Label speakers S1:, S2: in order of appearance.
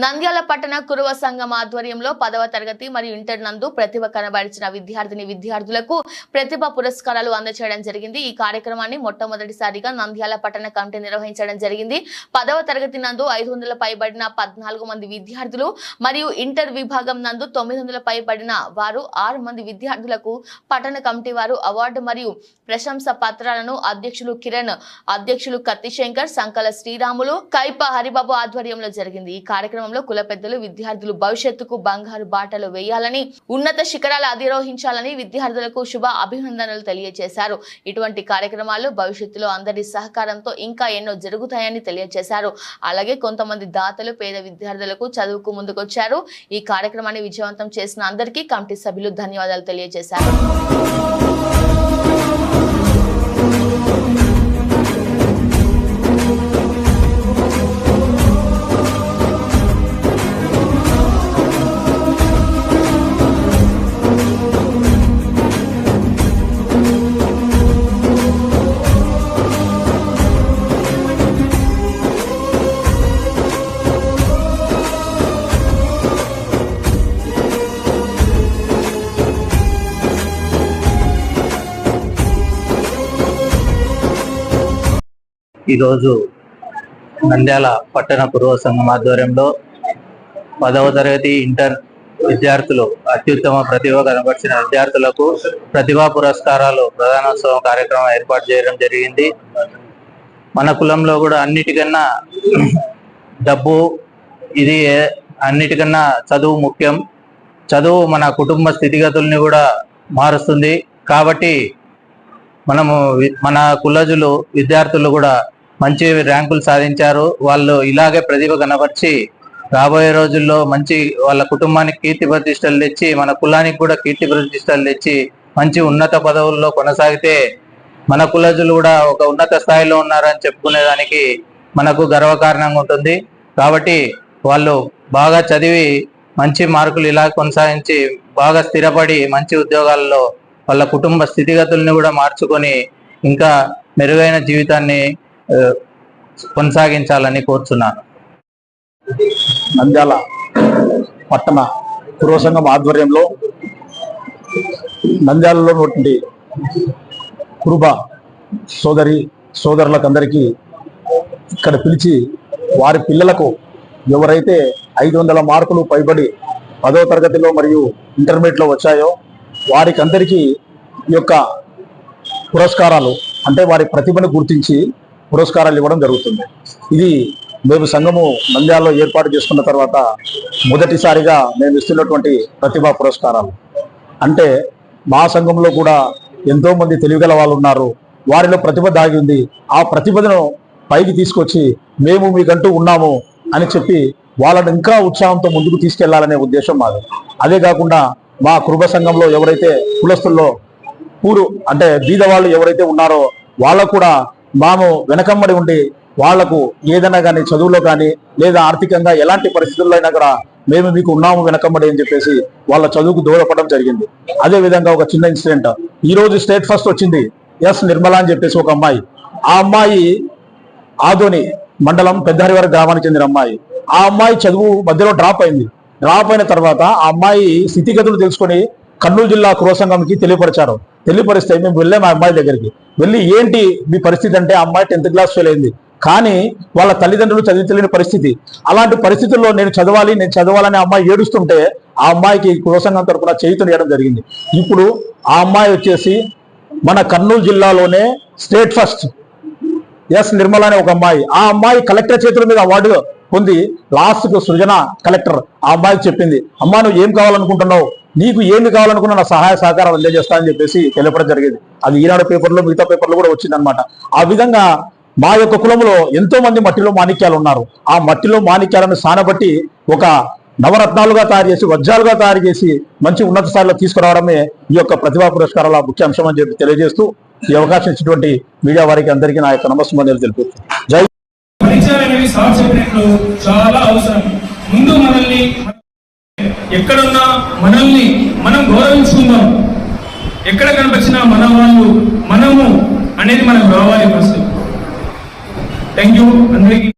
S1: నంద్యాల పట్టణ కురువ సంఘం ఆధ్వర్యంలో పదవ తరగతి మరియు ఇంటర్ నందు ప్రతిభ కనబరిచిన విద్యార్థిని విద్యార్థులకు ప్రతిభ పురస్కారాలు అందజేయడం జరిగింది. ఈ కార్యక్రమాన్ని మొట్టమొదటిసారిగా నంద్యాల పట్టణ కమిటీ నిర్వహించడం జరిగింది. పదవ తరగతి నందు ఐదు వందల పైబడిన పద్నాలుగు మంది విద్యార్థులు మరియు ఇంటర్ విభాగం నందు తొమ్మిది వందల పైబడిన వారు ఆరు మంది విద్యార్థులకు పట్టణ కమిటీ వారు అవార్డు మరియు ప్రశంస పత్రాలను అధ్యక్షులు కిరణ్ అధ్యక్షులు కత్తిశంకర్ సంకల శ్రీరాములు కైప హరిబాబు ఆధ్వర్యంలో జరిగింది. ఈ కార్యక్రమం కార్యక్రమంలో కుల పెద్దలు విద్యార్థులు భవిష్యత్తుకు బంగారు బాటలు వేయాలని ఉన్నత శిఖరాలు అధిరోహించాలని విద్యార్థులకు శుభ అభినందనలు తెలియజేశారు ఇటువంటి కార్యక్రమాలు భవిష్యత్తులో అందరి సహకారంతో ఇంకా ఎన్నో జరుగుతాయని తెలియజేశారు అలాగే కొంతమంది దాతలు పేద విద్యార్థులకు చదువుకు ముందుకొచ్చారు. ఈ కార్యక్రమాన్ని విజయవంతం చేసిన అందరికీ కమిటీ సభ్యులు ధన్యవాదాలు తెలియజేశారు
S2: ఈరోజు నంద్యాల పట్టణ పూర్వ సంఘం ఆధ్వర్యంలో పదవ తరగతి ఇంటర్ విద్యార్థులు అత్యుత్తమ ప్రతిభ కనబరిచిన విద్యార్థులకు ప్రతిభా పురస్కారాలు ప్రధానోత్సవం కార్యక్రమం ఏర్పాటు చేయడం జరిగింది. మన కులంలో కూడా అన్నిటికన్నా డబ్బు ఇది అన్నిటికన్నా చదువు ముఖ్యం. చదువు మన కుటుంబ స్థితిగతుల్ని కూడా మారుస్తుంది. కాబట్టి మనము మన కులజులు విద్యార్థులు కూడా మంచి ర్యాంకులు సాధించారు. వాళ్ళు ఇలాగే ప్రతిభ కనపరిచి రాబోయే రోజుల్లో మంచి వాళ్ళ కుటుంబానికి కీర్తి ప్రతిష్టలు తెచ్చి మన కులానికి కూడా కీర్తి ప్రతిష్టలు తెచ్చి మంచి ఉన్నత పదవుల్లో కొనసాగితే మన కులజులు కూడా ఒక ఉన్నత స్థాయిలో ఉన్నారని చెప్పుకునేదానికి మనకు గర్వకారణంగా ఉంటుంది. కాబట్టి వాళ్ళు బాగా చదివి మంచి మార్కులు ఇలా కొనసాగించి బాగా స్థిరపడి మంచి ఉద్యోగాల్లో వాళ్ళ కుటుంబ స్థితిగతుల్ని కూడా మార్చుకొని ఇంకా మెరుగైన జీవితాన్ని కొనసాగించాలని కోరుచున్నాను.
S3: నంద్యాల పట్టణ పూర్వ ఆధ్వర్యంలో నంద్యాలలో ఉన్నటువంటి కురుబ సోదరి సోదరులకు అందరికీ ఇక్కడ పిలిచి వారి పిల్లలకు ఎవరైతే ఐదు వందల మార్కులు పైబడి పదో తరగతిలో మరియు ఇంటర్మీడియట్లో వచ్చాయో వారికందరికీ ఈ యొక్క పురస్కారాలు అంటే వారి ప్రతిభను గుర్తించి పురస్కారాలు ఇవ్వడం జరుగుతుంది. ఇది మేము సంఘము నంద్యాలలో ఏర్పాటు చేసుకున్న తర్వాత మొదటిసారిగా మేము ఇస్తున్నటువంటి ప్రతిభా పురస్కారాలు. అంటే మా సంఘంలో కూడా ఎంతోమంది తెలివిగల వాళ్ళు ఉన్నారు. వారిలో ప్రతిభ దాగి ఉంది. ఆ ప్రతిభను పైకి తీసుకొచ్చి మేము మీకంటూ ఉన్నాము అని చెప్పి వాళ్ళని ఇంకా ఉత్సాహంతో ముందుకు తీసుకెళ్ళాలనే ఉద్దేశం మాది. అదే కాకుండా మా కుటుంబ సంఘంలో ఎవరైతే కులస్తుల్లో పూరు అంటే బీద వాళ్ళు ఎవరైతే ఉన్నారో వాళ్ళకు కూడా మాము వెనకమ్మడి ఉండి వాళ్ళకు ఏదైనా కానీ చదువులో కానీ లేదా ఆర్థికంగా ఎలాంటి పరిస్థితుల్లో అయినా కూడా మేము మీకు ఉన్నాము వెనకమ్మడి అని చెప్పేసి వాళ్ళ చదువుకు దూరపడడం జరిగింది. అదే విధంగా ఒక చిన్న ఇన్సిడెంట్. ఈ రోజు స్టేట్ ఫస్ట్ వచ్చింది ఎస్ నిర్మల అని చెప్పేసి ఒక అమ్మాయి. ఆ అమ్మాయి ఆదోని మండలం పెద్దహరివారి గ్రామానికి చెందిన అమ్మాయి. ఆ అమ్మాయి చదువు మధ్యలో డ్రాప్ అయింది. డ్రాప్ అయిన తర్వాత ఆ అమ్మాయి స్థితిగతులు తెలుసుకొని కర్నూలు జిల్లా కురసంఘంకి తెలియపరిచారు. తెలియపరిస్తే మేము వెళ్ళాము ఆ అమ్మాయి దగ్గరికి. వెళ్ళి ఏంటి మీ పరిస్థితి అంటే ఆ అమ్మాయి టెన్త్ క్లాస్ ఫెయిల్ అయింది కానీ వాళ్ళ తల్లిదండ్రులు చదివించలేని పరిస్థితి. అలాంటి పరిస్థితుల్లో నేను చదవాలి నేను చదవాలని అమ్మాయి ఏడుస్తుంటే ఆ అమ్మాయికి కురసంఘం తరపున వేయడం జరిగింది. ఇప్పుడు ఆ అమ్మాయి వచ్చేసి మన కర్నూలు జిల్లాలోనే స్టేట్ ఫస్ట్. ఎస్ నిర్మల అనే ఒక అమ్మాయి. ఆ అమ్మాయి కలెక్టర్ చేతుల మీద అవార్డు పొంది లాస్ట్కు సృజన కలెక్టర్ ఆ అమ్మాయికి చెప్పింది. అమ్మా నువ్వు ఏం కావాలనుకుంటున్నావు? నీకు ఏమి కావాలనుకున్నా నా సహాయ సహకారం అందజేస్తా అని చెప్పేసి తెలియపడం జరిగేది. అది ఈనాడు పేపర్లో మిగతా పేపర్లో కూడా వచ్చిందనమాట ఆ విధంగా మా యొక్క కులంలో ఎంతో మంది మట్టిలో మాణిక్యాలు ఉన్నారు. ఆ మట్టిలో మాణిక్యాలను సానబట్టి ఒక నవరత్నాలుగా తయారు చేసి వజ్రాలుగా తయారు చేసి మంచి ఉన్నత స్థాయిలో తీసుకురావడమే ఈ యొక్క ప్రతిభా పురస్కారాల ముఖ్య అంశం అని చెప్పి తెలియజేస్తూ ఈ అవకాశం ఇచ్చినటువంటి మీడియా వారికి అందరికీ నా యొక్క నమస్కారం తెలుపు జై
S4: చాలా అవసరం. ముందు మనల్ని ఎక్కడున్నా మనల్ని మనం గౌరవించుకుందాం. ఎక్కడ కనిపించినా మన వాళ్ళు మనము అనేది మనకు రావాలి ఫస్ట్ థ్యాంక్ యూ అందరికీ